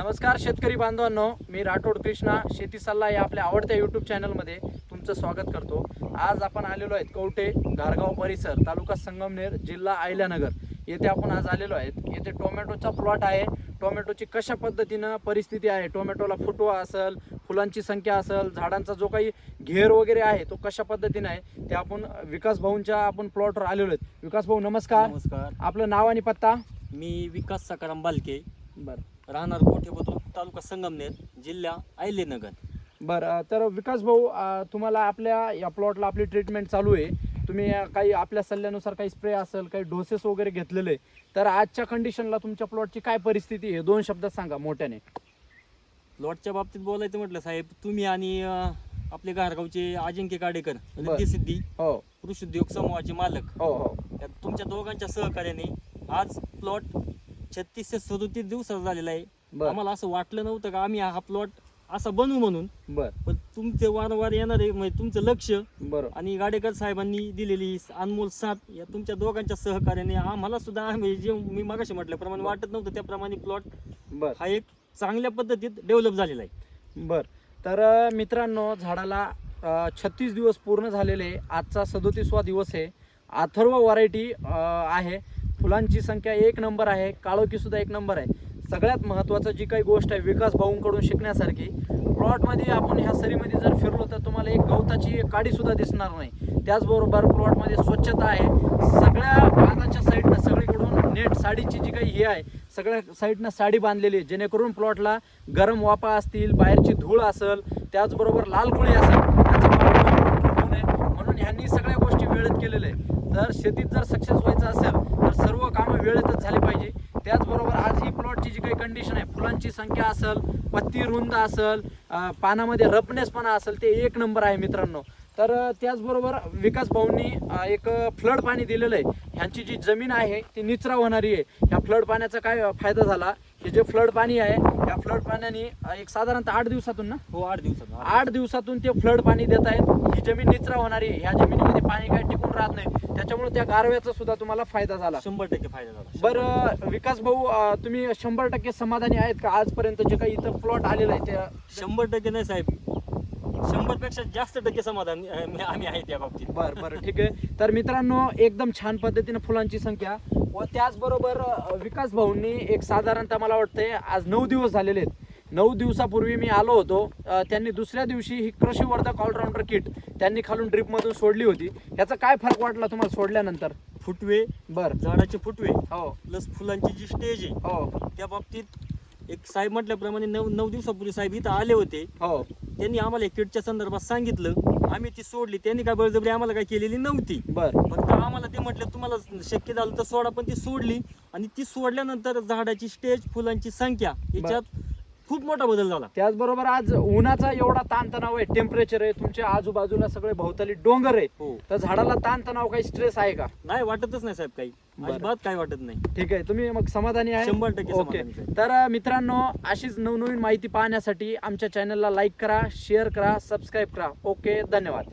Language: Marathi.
नमस्कार शेतकरी बांधवांनो मी राठोड कृष्णा शेती सल्ला या आपल्या आवडत्या यूट्यूब चॅनलमध्ये तुमचं स्वागत करतो. आज आपण आलेलो आहेत कवठे घारगाव परिसर तालुका संगमनेर जिल्हा अहिल्यानगर. येथे आपण आज आलेलो आहेत. येथे टोमॅटोचा प्लॉट आहे. टोमॅटोची कशा पद्धतीनं परिस्थिती आहे? टोमॅटोला फुटवा असेल फुलांची संख्या असेल झाडांचा जो काही घेर वगैरे आहे तो कशा पद्धतीनं आहे ते आपण विकास भाऊंच्या आपण प्लॉटवर आलेलो आहेत. विकास भाऊ नमस्कार. नमस्कार. आपलं नाव आणि पत्ता? मी विकास सकाराम बालके. बरं. राहणार कोठे? बुद्रुक तालुका संगमनेर जिल्हा अहिल्यानगर बरं तर विकास भाऊ अं, तुम्हाला आपल्या या प्लॉटला आपली ट्रीटमेंट चालू आहे. तुम्ही अं, काही आपल्या सल्ल्यानुसार काही स्प्रे असेल काही डोसेस वगैरे घेतलेले तर आजच्या कंडिशनला तुमच्या प्लॉटची काय परिस्थिती आहे? दोन शब्दात सांगा मोठ्याने. लॉटच्या बाबतीत बोलायचं म्हटलं साहेब तुम्ही आणि अं, आपले घारगावचे अजिंक्य काडेकर बर. सिद्धी हो. कृषी उद्योग समूहाचे मालक. हो हो. या तुमच्या दोघांच्या सहकार्याने आज प्लॉट छत्तीस ते सदोतीस दिवसाचा झालेला आहे. बर. आम्हाला असं वाटलं नव्हतं का आम्ही हा प्लॉट असा बनवू म्हणून. बर. पण तुमचे वारंवार येणारे म्हणजे तुमचं लक्ष बरं. आणि गाडेकर साहेबांनी दिलेली अनमोल साथ या तुमच्या दोघांच्या सहकार्याने आम्हाला सुद्धा आम्ही जे मी मागाशी म्हटल्याप्रमाणे वाटत नव्हतं त्याप्रमाणे प्लॉट बर. हा एक चांगल्या पद्धतीत डेव्हलप झालेला आहे. बर. तर अं, मित्रांनो झाडाला छत्तीस दिवस पूर्ण झालेले आहे. आजचा सदोतीसवा दिवस आहे. अथर्व व्हरायटी आहे. फुलांची संख्या एक नंबर आहे काळोखीसुद्धा एक नंबर आहे. सगळ्यात महत्त्वाचं जी काही गोष्ट आहे विकास भाऊंकडून शिकण्यासारखी प्लॉटमध्ये आपण ह्या सरीमध्ये जर फिरलो तर तुम्हाला एक गवताची काडीसुद्धा दिसणार नाही. त्याचबरोबर प्लॉटमध्ये स्वच्छता आहे. सगळ्या बागाच्या साईडनं सगळीकडून नेट साडीची जी काही हे आहे सगळ्या साईडनं साडी बांधलेली आहे. जेणेकरून प्लॉटला गरम वापा असतील बाहेरची धूळ असेल त्याचबरोबर लाल कुळी असेल नये. म्हणून ह्यांनी सगळ्या गोष्टी वेळेत केलेल्या आहे तर शेतीत जर सक्सेस व्हायचं असेल वेळेतच झाली पाहिजे. त्याचबरोबर आज ही प्लॉटची जी काही कंडिशन आहे फुलांची संख्या असेल पत्ती रुंद असेल पानामध्ये रफनेसपणा असेल ते एक नंबर आहे मित्रांनो. तर त्याचबरोबर विकास भाऊंनी एक फ्लड पाणी दिलेलं आहे. ह्यांची जी जमीन आहे ती निचरा होणारी आहे. ह्या फ्लड पाण्याचा काय फायदा झाला? हे जे फ्लड पाणी आहे फ्लड पाण्याने एक साधारणतः आठ दिवसातून ना? हो आठ दिवसात आठ दिवसातून ते फ्लड पाणी देत आहेत. ही जमीन निचरा होणारी आहे. ह्या जमिनीमध्ये पाणी काय टिकून राहत नाही. त्याच्यामुळे त्या गारव्याचा सुद्धा तुम्हाला फायदा झाला. शंभर टक्के फायदा झाला. बरं विकास भाऊ अं, तुम्ही शंभर टक्के समाधानी आहेत का? आजपर्यंत जे काही इथं प्लॉट आलेला आहे त्या शंभर टक्के नाही साहेब. पेक्षा जास्त टक्के समाधान अं, आम्ही आहे त्या बाबतीत. बरं बरं ठीक आहे. तर मित्रांनो एकदम छान पद्धतीने फुलांची संख्या व त्याचबरोबर अं, विकास भाऊंनी एक साधारणतः मला वाटतंय आज नऊ दिवस झालेले आहेत. नऊ दिवसापूर्वी मी आलो होतो. अं, त्यांनी दुसऱ्या दिवशी ही कृषीवर्धक ऑलराऊंडर किट त्यांनी खालून ड्रिपमधून सोडली होती. याचा काय फरक वाटला तुम्हाला सोडल्यानंतर? फुटवे बरं. झाडाचे फुटवे हो. प्लस फुलांची जी स्टेज आहे हो. त्या बाबतीत एक साहेब म्हटल्याप्रमाणे नऊ नऊ दिवसापूर्वी साहेब इथं आले होते. हो. त्यांनी आम्हाला किटच्या संदर्भात सांगितलं. आम्ही ती सोडली. त्यांनी काय बळजबरी आम्हाला काय केलेली नव्हती. बरं. फक्त आम्हाला ते म्हटलं तुम्हाला शक्य झालं तर सोडा. पण ती सोडली आणि ती सोडल्यानंतर झाडाची स्टेज फुलांची संख्या याच्यात खूप मोठा बदल झाला. त्याचबरोबर आज उन्हाचा एवढा ताणतणाव आहे टेम्परेचर आहे तुमच्या आजूबाजूला सगळे भोवताली डोंगर आहे. हो. तर झाडाला ताणतणाव काही स्ट्रेस आहे का? नाही वाटतच नाही साहेब काही. अजिबात काय वाटत नाही. ठीक आहे तुम्ही मग समाधानी आहे? शंभर टक्के ओके. तर मित्रांनो अशीच नवनवीन माहिती पाहण्यासाठी आमच्या चॅनलला लाईक करा शेअर करा सबस्क्राईब करा. ओके धन्यवाद.